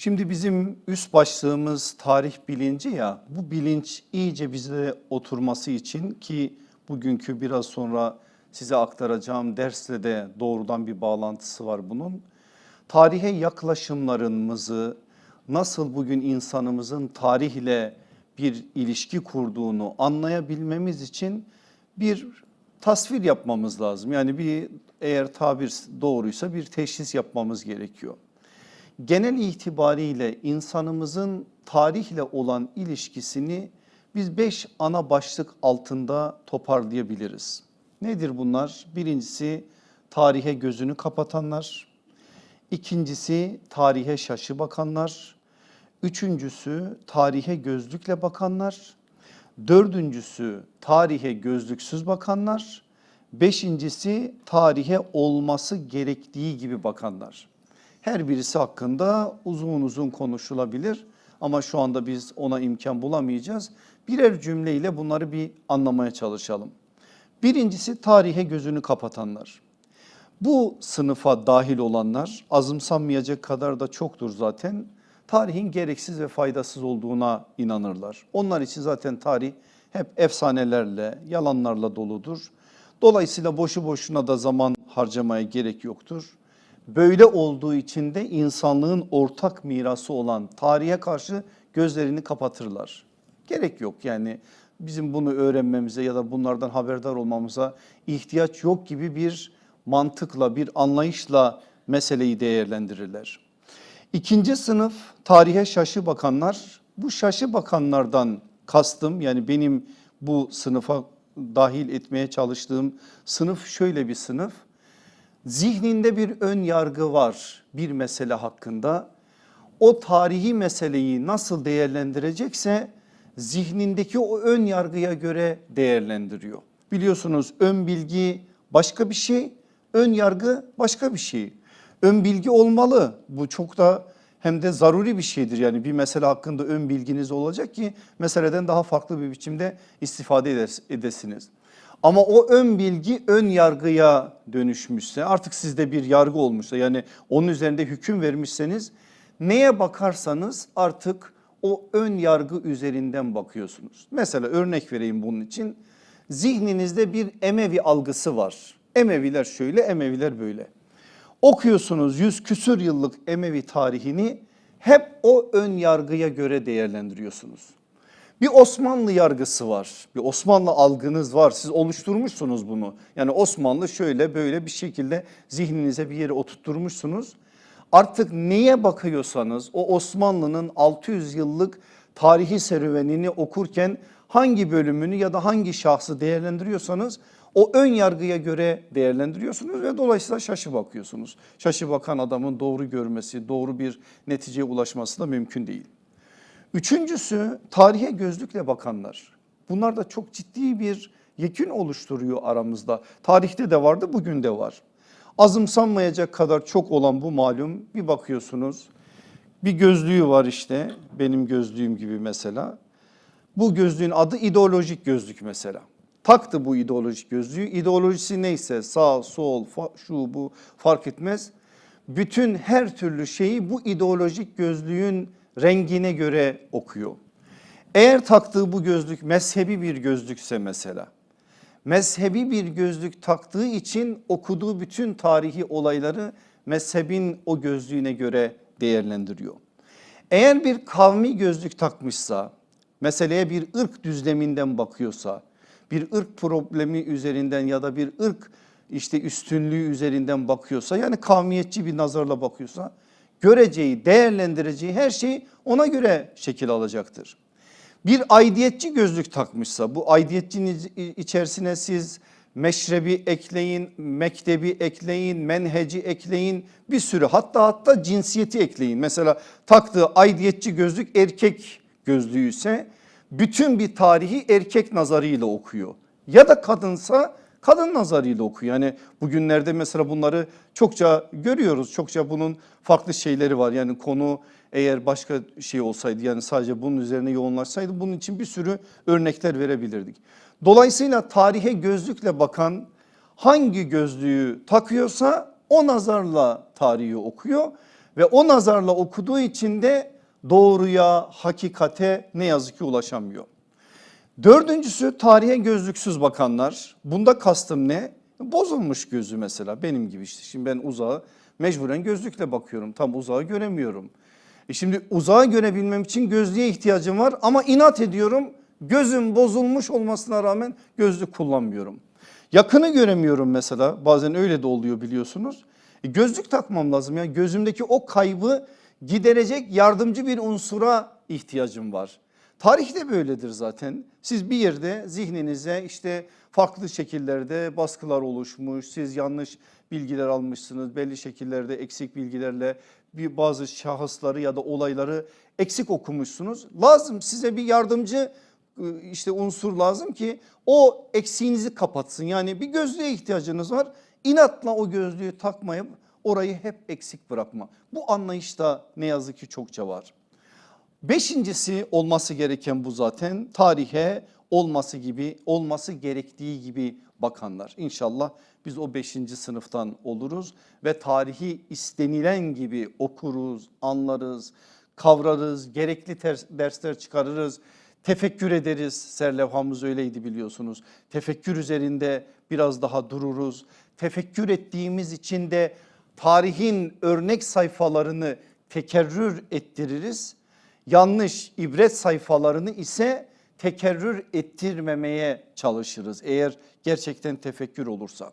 Şimdi bizim üst başlığımız tarih bilinci ya bu bilinç iyice bize oturması için ki bugünkü biraz sonra size aktaracağım dersle de doğrudan bir bağlantısı var bunun. Tarihe yaklaşımlarımızı nasıl bugün insanımızın tarihle bir ilişki kurduğunu anlayabilmemiz için bir tasvir yapmamız lazım. Yani bir eğer tabir doğruysa bir teşhis yapmamız gerekiyor genel itibariyle insanımızın tarihle olan ilişkisini biz beş ana başlık altında toparlayabiliriz. Nedir bunlar? Birincisi tarihe gözünü kapatanlar. İkincisi tarihe şaşı bakanlar. Üçüncüsü tarihe gözlükle bakanlar. Dördüncüsü tarihe gözlüksüz bakanlar. Beşincisi tarihe olması gerektiği gibi bakanlar. Her birisi hakkında uzun uzun konuşulabilir ama şu anda biz ona imkan bulamayacağız. Birer cümleyle bunları bir anlamaya çalışalım. Birincisi tarihe gözünü kapatanlar. Bu sınıfa dahil olanlar azımsanmayacak kadar da çoktur zaten. Tarihin gereksiz ve faydasız olduğuna inanırlar. Onlar için zaten tarih hep efsanelerle, yalanlarla doludur. Dolayısıyla boşu boşuna da zaman harcamaya gerek yoktur. Böyle olduğu için de insanlığın ortak mirası olan tarihe karşı gözlerini kapatırlar. Gerek yok yani bizim bunu öğrenmemize ya da bunlardan haberdar olmamıza ihtiyaç yok gibi bir mantıkla bir anlayışla meseleyi değerlendirirler. İkinci sınıf tarihe şaşı bakanlar. Bu şaşı bakanlardan kastım yani benim bu sınıfa dahil etmeye çalıştığım sınıf şöyle bir sınıf. Zihninde bir ön yargı var bir mesele hakkında. O tarihi meseleyi nasıl değerlendirecekse zihnindeki o ön yargıya göre değerlendiriyor. Biliyorsunuz ön bilgi başka bir şey, ön yargı başka bir şey. Ön bilgi olmalı. Bu çok da hem de zaruri bir şeydir. Yani bir mesele hakkında ön bilginiz olacak ki meseleden daha farklı bir biçimde istifade edesiniz. Ama o ön bilgi ön yargıya dönüşmüşse artık sizde bir yargı olmuşsa yani onun üzerinde hüküm vermişseniz neye bakarsanız artık o ön yargı üzerinden bakıyorsunuz. Mesela örnek vereyim bunun için zihninizde bir Emevi algısı var. Emeviler şöyle Emeviler böyle. Okuyorsunuz yüz küsür yıllık Emevi tarihini hep o ön yargıya göre değerlendiriyorsunuz. Bir Osmanlı yargısı var. Bir Osmanlı algınız var. Siz oluşturmuşsunuz bunu. Yani Osmanlı şöyle böyle bir şekilde zihninize bir yere oturtturmuşsunuz. Artık neye bakıyorsanız o Osmanlı'nın 600 yıllık tarihi serüvenini okurken hangi bölümünü ya da hangi şahsı değerlendiriyorsanız o ön yargıya göre değerlendiriyorsunuz ve dolayısıyla şaşı bakıyorsunuz. Şaşı bakan adamın doğru görmesi, doğru bir neticeye ulaşması da mümkün değil. Üçüncüsü tarihe gözlükle bakanlar. Bunlar da çok ciddi bir yekün oluşturuyor aramızda. Tarihte de vardı bugün de var. Azımsanmayacak kadar çok olan bu malum bir bakıyorsunuz bir gözlüğü var işte benim gözlüğüm gibi mesela. Bu gözlüğün adı ideolojik gözlük mesela. Taktı bu ideolojik gözlüğü. İdeolojisi neyse sağ sol şu bu fark etmez. Bütün her türlü şeyi bu ideolojik gözlüğün rengine göre okuyor. Eğer taktığı bu gözlük mezhebi bir gözlükse mesela mezhebi bir gözlük taktığı için okuduğu bütün tarihi olayları mezhebin o gözlüğüne göre değerlendiriyor. Eğer bir kavmi gözlük takmışsa meseleye bir ırk düzleminden bakıyorsa bir ırk problemi üzerinden ya da bir ırk işte üstünlüğü üzerinden bakıyorsa yani kavmiyetçi bir nazarla bakıyorsa göreceği, değerlendireceği her şey ona göre şekil alacaktır. Bir aidiyetçi gözlük takmışsa bu aidiyetçinin içerisine siz meşrebi ekleyin, mektebi ekleyin, menheci ekleyin bir sürü hatta hatta cinsiyeti ekleyin. Mesela taktığı aidiyetçi gözlük erkek gözlüğü ise bütün bir tarihi erkek nazarıyla okuyor. Ya da kadınsa kadın nazarıyla okuyor. Yani bugünlerde mesela bunları çokça görüyoruz. Çokça bunun farklı şeyleri var. Yani konu eğer başka şey olsaydı yani sadece bunun üzerine yoğunlaşsaydı bunun için bir sürü örnekler verebilirdik. Dolayısıyla tarihe gözlükle bakan hangi gözlüğü takıyorsa o nazarla tarihi okuyor Ve o nazarla okuduğu için de doğruya, hakikate ne yazık ki ulaşamıyor. Dördüncüsü tarihe gözlüksüz bakanlar. Bunda kastım ne? Bozulmuş gözü mesela benim gibi işte. Şimdi ben uzağa mecburen gözlükle bakıyorum. Tam uzağı göremiyorum. E şimdi uzağı görebilmem için gözlüğe ihtiyacım var ama inat ediyorum. Gözüm bozulmuş olmasına rağmen gözlük kullanmıyorum. Yakını göremiyorum mesela bazen öyle de oluyor biliyorsunuz. E gözlük takmam lazım ya gözümdeki o kaybı giderecek yardımcı bir unsura ihtiyacım var. Tarih de böyledir zaten. Siz bir yerde zihninize işte farklı şekillerde baskılar oluşmuş. Siz yanlış bilgiler almışsınız. Belli şekillerde eksik bilgilerle bir bazı şahısları ya da olayları eksik okumuşsunuz. Lazım size bir yardımcı ıı, işte unsur lazım ki o eksiğinizi kapatsın. Yani bir gözlüğe ihtiyacınız var. İnatla o gözlüğü takmayıp orayı hep eksik bırakma. Bu anlayışta ne yazık ki çokça var. Beşincisi olması gereken bu zaten tarihe olması gibi olması gerektiği gibi bakanlar. İnşallah biz o beşinci sınıftan oluruz ve tarihi istenilen gibi okuruz, anlarız, kavrarız, gerekli dersler çıkarırız. Tefekkür ederiz serlevhamız öyleydi biliyorsunuz. Tefekkür üzerinde biraz daha dururuz. Tefekkür ettiğimiz için de tarihin örnek sayfalarını tekerrür ettiririz yanlış ibret sayfalarını ise tekerrür ettirmemeye çalışırız eğer gerçekten tefekkür olursa.